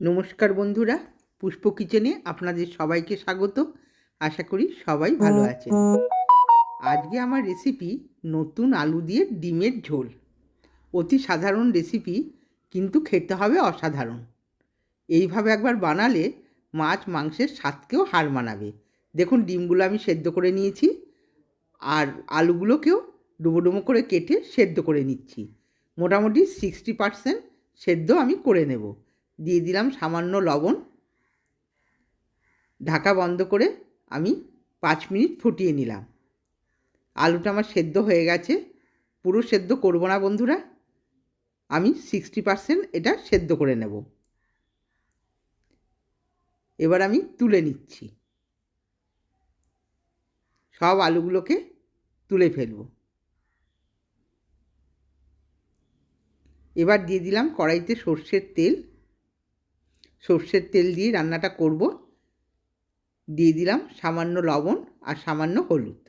নমস্কার বন্ধুরা, পুষ্প কিচেনে আপনাদের সবাইকে স্বাগত। আশা করি সবাই ভালো আছেন। আজকে আমার রেসিপি নতুন আলু দিয়ে ডিমের ঝোল। অতি সাধারণ রেসিপি কিন্তু খেতে হবে অসাধারণ। এইভাবে একবার বানালে মাছ মাংসের স্বাদকেও হার মানাবে। দেখুন, ডিমগুলো আমি সেদ্ধ করে নিয়েছি, আর আলুগুলোকেও ডুবো ডুবো করে কেটে সেদ্ধ করে নিচ্ছি। মোটামুটি সিক্সটি পারসেন্ট সেদ্ধ আমি করে নেব। দিয়ে দিলাম সামান্য লবণ। ঢাকা বন্ধ করে আমি পাঁচ মিনিট ফুটিয়ে নিলাম। আলুটা আমার সেদ্ধ হয়ে গেছে। পুরো সেদ্ধ করব না বন্ধুরা। আমি সিক্সটি পারসেন্ট এটা সেদ্ধ করে নেব। এবার আমি তুলে নিচ্ছি। সব আলুগুলোকে তুলে ফেলব। এবার দিয়ে দিলাম কড়াইতে সর্ষের তেল। সর্ষের তেল দিয়ে রান্নাটা করব। দিয়ে দিলাম সামান্য লবণ আর সামান্য হলুদ।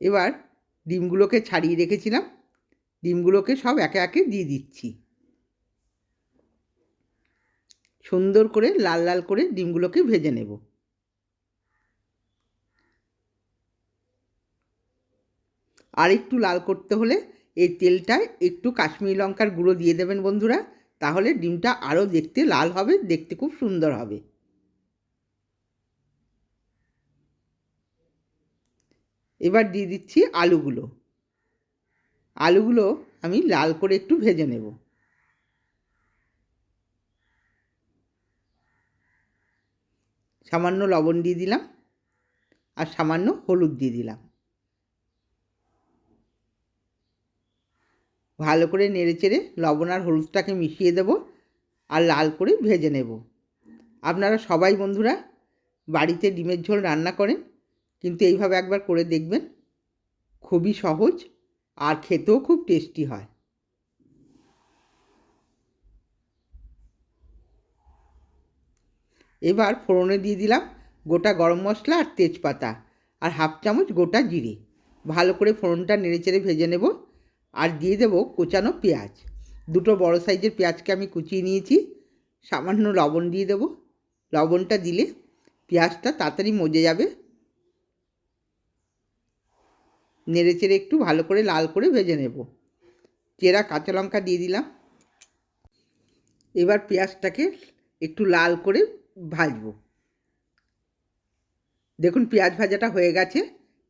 এবার ডিমগুলোকে ছাড়িয়ে রেখেছিলাম। ডিমগুলোকে সব একে একে দিয়ে দিচ্ছি। সুন্দর করে লাল লাল করে ডিমগুলোকে ভেজে নেব। আর একটু লাল করতে হলে এই তেলটায় একটু কাশ্মীরি লঙ্কার গুঁড়ো দিয়ে দেবেন বন্ধুরা, তাহলে ডিমটা আরও দেখতে লাল হবে, দেখতে খুব সুন্দর হবে। এবার দিয়ে দিচ্ছি আলুগুলো। আলুগুলো আমি লাল করে একটু ভেজে নেব। সামান্য লবণ দিয়ে দিলাম আর সামান্য হলুদ দিয়ে দিলাম। ভালো করে নেড়ে চেড়ে লবণ আর হলুদটাকে মিশিয়ে দেব আর লাল করে ভেজে নেব। আপনারা সবাই বন্ধুরা বাড়িতে ডিমের ঝোল রান্না করেন, কিন্তু এইভাবে একবার করে দেখবেন, খুবই সহজ আর খেতেও খুব টেস্টি হয়। এবার ফোড়নে দিয়ে দিলাম গোটা গরম মশলা আর তেজপাতা আর হাফ চামচ গোটা জিরে। ভালো করে ফোড়নটা নেড়েচেড়ে ভেজে নেব আর দিয়ে দেবো কোচানো পেঁয়াজ। দুটো বড় সাইজের পেঁয়াজকে আমি কুচিয়ে নিয়েছি। সামান্য লবণ দিয়ে দেবো। লবণটা দিলে পেঁয়াজটা তাড়াতাড়ি মজে যাবে। নেড়ে চেড়ে একটু ভালো করে লাল করে ভেজে নেব। চেরা কাঁচা লঙ্কা দিয়ে দিলাম। এবার পেঁয়াজটাকে একটু লাল করে ভাজবো। দেখুন পেঁয়াজ ভাজাটা হয়ে গেছে।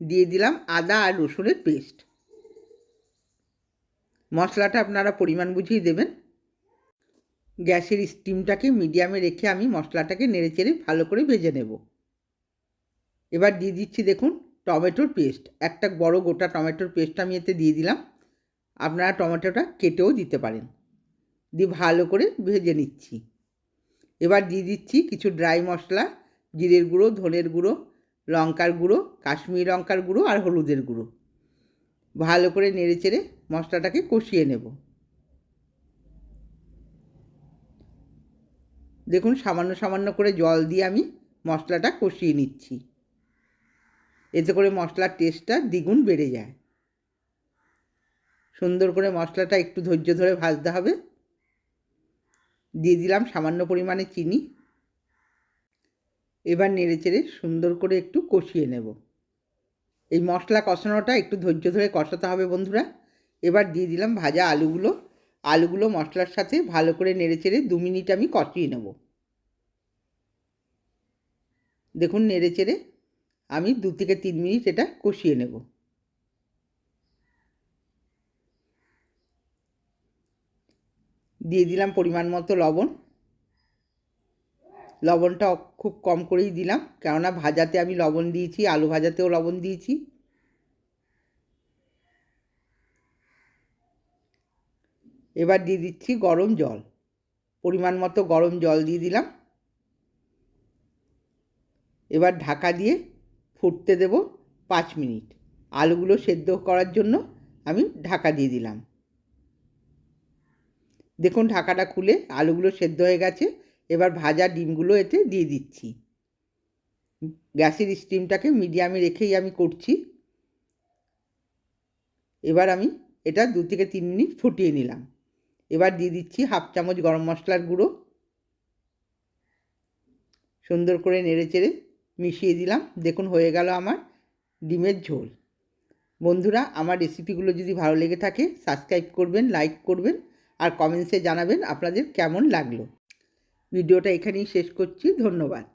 দিয়ে দিলাম আদা আর রসুনের পেস্ট। মশলাটা আপনারা পরিমাণ বুঝিয়ে দেবেন। গ্যাসের স্টিমটাকে মিডিয়ামে রেখে আমি মশলাটাকে নেড়ে চেড়ে ভালো করে ভেজে নেব। এবার দিয়ে দিচ্ছি দেখুন টমেটোর পেস্ট। একটা বড় গোটা টমেটোর পেস্ট আমি এতে দিয়ে দিলাম। আপনারা টমেটোটা কেটেও দিতে পারেন। দিয়ে ভালো করে ভেজে নিচ্ছি। এবার দিয়ে দিচ্ছি কিছু ড্রাই মশলা, জিরের গুঁড়ো, ধনের গুঁড়ো, লঙ্কার গুঁড়ো, কাশ্মীরি লঙ্কার গুঁড়ো আর হলুদের গুঁড়ো। ভালো করে নেড়ে চেড়ে মশলাটাকে কষিয়ে নেব। দেখুন সামান্য সামান্য করে জল দিয়ে আমি মশলাটা কষিয়ে নিচ্ছি। এতে করে মশলার টেস্টটা দ্বিগুণ বেড়ে যায়। সুন্দর করে মশলাটা একটু ধৈর্য ধরে ভাজতে হবে। দিয়ে দিলাম সামান্য পরিমাণে চিনি। এবার নেড়ে চেড়ে সুন্দর করে একটু কষিয়ে নেব। এই মশলা কষানোটা একটু ধৈর্য ধরে কষাতে হবে বন্ধুরা। এবার দিয়ে দিলাম ভাজা আলুগুলো। আলুগুলো মশলার সাথে ভালো করে নেড়ে চেড়ে দু মিনিট আমি কষিয়ে নেব। দেখুন নেড়ে চেড়ে আমি দু থেকে তিন মিনিট এটা কষিয়ে নেব। দিয়ে দিলাম পরিমাণ মতো লবণ। লবণটা খুব কম করেই দিলাম, কেননা ভাজাতে আমি লবণ দিয়েছি, আলু ভাজাতেও লবণ দিয়েছি। এবার দিয়ে দিচ্ছি গরম জল। পরিমাণ মতো গরম জল দিয়ে দিলাম। এবার ঢাকা দিয়ে ফুটতে দেব পাঁচ মিনিট। আলুগুলো সেদ্ধ করার জন্য আমি ঢাকা দিয়ে দিলাম। দেখুন ঢাকাটা খুলে আলুগুলো সেদ্ধ হয়ে গেছে। এবার ভাজা ডিমগুলো এতে দিয়ে দিচ্ছি। গ্যাসের স্টিমটাকে মিডিয়ামে রেখেই আমি করছি। এবার আমি এটা দু থেকে তিন মিনিট ফুটিয়ে নিলাম। এবার দিয়ে দিচ্ছি হাফ চামচ গরম মশলার গুঁড়ো। সুন্দর করে নেড়ে চেড়ে মিশিয়ে দিলাম। দেখুন, হয়ে গেল আমার ডিমের ঝোল। বন্ধুরা, আমার রেসিপিগুলো যদি ভালো লেগে থাকে, সাবস্ক্রাইব করবেন, লাইক করবেন আর কমেন্টসে জানাবেন আপনাদের কেমন লাগল। ভিডিওটা এখানেই শেষ করছি। ধন্যবাদ।